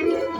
Thank you.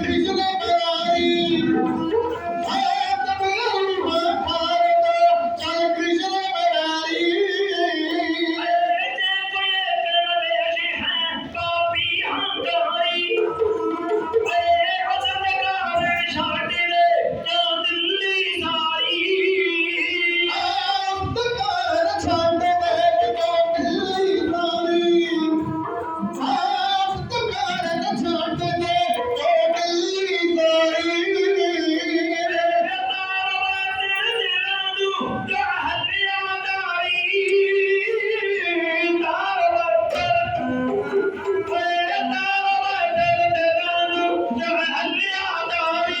Krishna